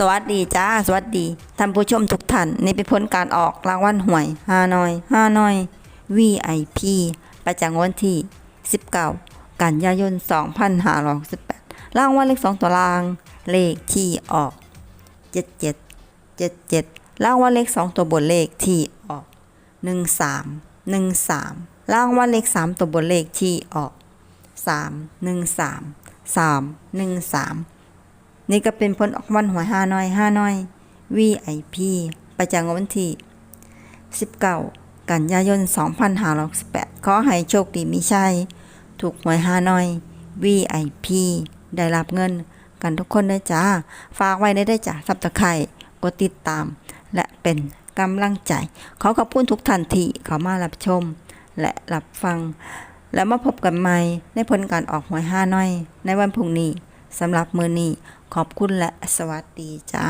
สวัสดีจ้า สวัสดีท่านผู้ชมทุกท่านในี่เป็นการออกรางวัลหวยฮานอยฮานอย VIP ประจำวันที่ 19 กันยายน 2568รางวัลเลข 2 ตัวราง เลขที่ออก 77 77รางวัลเลข 2 ตัวบนเลขที่ออก 13 13รางวัลเลข 3 ตัวบนเลขที่ออก 3 13 3 13 นี่ก็เป็นผลออกวันหวยห้าน้อยห้าน้อย VIP ประจำวันที่ 19 กันยายน 2568 ขอให้โชคดีมีชัย ถูกหวยห้าน้อย VIP ได้รับเงินกันทุกคนด้วยจ้า ฝากไว้ได้ได้จ้าสับตะไคร่กดติดตาม และเป็นกำลังใจ ขอขอบคุณทุกท่านที่เข้ามารับชม และรับฟัง แล้วมาพบกันใหม่ในผลการออกหวยห้าน้อย ในวันพรุ่งนี้สำหรับมือนี้ ขอบคุณและสวัสดีจ้า